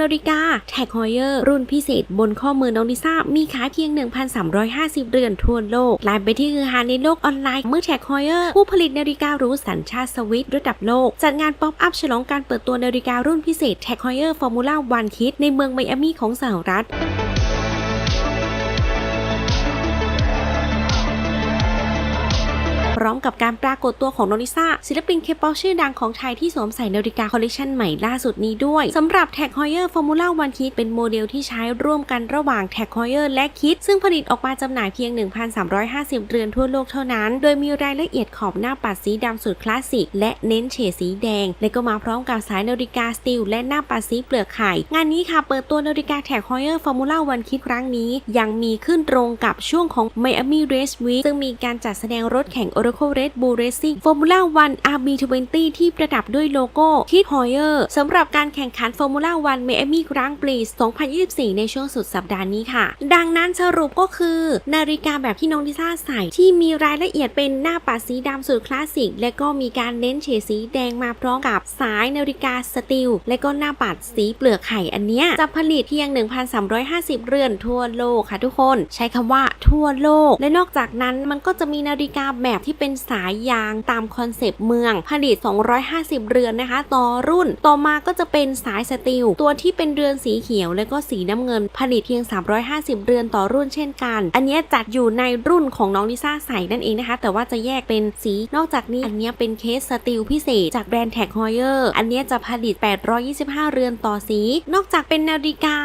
นาฬิกาแท็กฮอยเออร์รุ่นพิเศษบนข้อมือน้องลิซ่ามีขายเพียง 1,350 เรือนทั่วโลกลายไปที่ฮือฮาในโลกออนไลน์เมื่อแท็กฮอยเออร์ผู้ผลิตนาฬิการูสัญชาติสวิตระดับโลก จัดงานป๊อปอัพฉลองการเปิดตัวนาฬิการุ่นพิเศษแท็กฮอยเออร์ฟอร์มูล่าวันคิดในเมืองไมอามี่ของสหรัฐ ร้อมกับการปรากฏตัวของโนลิซ่าศิลปินเคป๊อปชื่อดังของไทยที่สวมใส่นาฬิกาคอลเลคชันใหม่ล่าสุดนี้ด้วยสำหรับ Tag Heuer Formula One Kit เป็นโมเดลที่ใช้ร่วมกันระหว่าง Tag Heuer และ Kit ซึ่งผลิตออกมาจำหน่ายเพียง 1,350 เรือนทั่วโลกเท่านั้น โดยมีรายละเอียดขอบหน้าปัดสีดำสุดคลาสสิกและเน้นเฉดสีแดง และก็มาพร้อมกับสายนาฬิกาสตีลและหน้าปัดสีเปลือกไข่ งานนี้ค่ะเปิดตัวนาฬิกา Tag Heuer Formula One Kit ครั้งนี้ ยังมีขึ้นตรงกับช่วงของ Miami Race Week ซึ่งมีการจัดแสดงรถแข่ง Oracle Red Bull Racing Formula One RB20 ที่ประดับด้วยโลโก้ Kit Heuer สำหรับการแข่งขัน Formula One Miami Grand Prix 2024 ในช่วงสุดสัปดาห์นี้ค่ะ ดังนั้นสรุปก็คือ นาฬิกาแบบที่น้องลิซ่าใส่ที่มีรายละเอียดเป็นหน้าปัดสีดำสุดคลาสสิก และก็มีการเน้นเฉดสีแดงมาพร้อมกับสายนาฬิกาสตีลและก็หน้าปัดสีเปลือกไข่อันเนี้ยจะผลิตเพียง 1,350 เรือนทั่วโลกค่ะทุกคน ใช้คำว่าทั่วโลก และนอกจากนั้นมันก็จะมีนาฬิกาแบบที่เป็นสายยางตามคอนเซปต์เมือง ผลิต 250 เรือนนะคะ ต่อรุ่น ต่อมาก็จะเป็นสายสตีลตัวที่เป็นเรือนสีเขียว และก็สีน้ำเงิน ผลิตเพียง 350 เรือนต่อรุ่นเช่นกัน อันนี้จัดอยู่ในรุ่นของน้องลิซ่าใส่นั่นเองนะคะ แต่ว่าจะแยกเป็นสีนอกจากนี้อันนี้เป็นเคสสตีลพิเศษจากแบรนด์แท็กฮอยเออร์อันนี้จะผลิต 825 เรือนต่อสี นอกจากเป็นนาฬิกา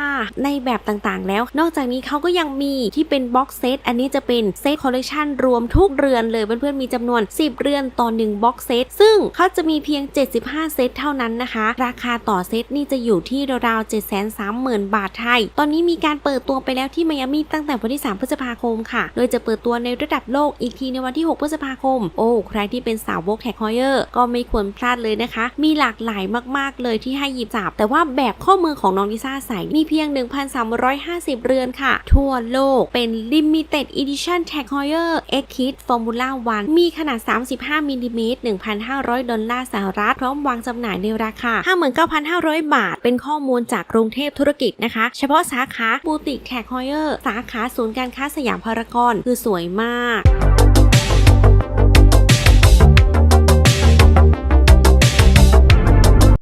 ในแบบต่างๆ แล้ว นอกจากนี้เขาก็ยังมีที่เป็นบ็อกเซตอันนี้จะเป็นเซตคอลเลคชันรวมทุกเรือนเลยเพื่อนๆมีจำนวน 10 เรือนต่อ1บ็อกเซตซึ่งเขาจะมีเพียง 75 เซตเท่านั้นนะคะ ราคาต่อเซตนี่จะอยู่ที่ราวๆ730,000 บาทไทย ตอนนี้มีการเปิดตัวไปแล้วที่ไมอามี่ตั้งแต่วันที่ 3 พฤษภาคมค่ะ โดยจะเปิดตัวในระดับโลกอีกทีในวันที่ 6 พฤษภาคม โอ้ ใครที่เป็นสาวกแท็กฮอยเออร์ก็ไม่ควรพลาดเลยนะคะ มีหลากหลายมากๆเลยที่ให้หยิบจับ แต่ว่าแบบข้อมือของน้องลิซ่าใส่มีเพียง 1,350 เรือนค่ะ ทั่วโลกเป็น Limited Edition Tag Heuer X Kit Formula One มีขนาด 35มิลลิเมตร1,500 ดอลลาร์สหรัฐ พร้อมวางจำหน่ายในราคา 59,500 บาท เป็นข้อมูลจากกรุงเทพธุรกิจนะคะ เฉพาะสาขาบูติกแท็กฮอยเออร์ สาขาศูนย์การค้าสยามพารากอน คือสวยมาก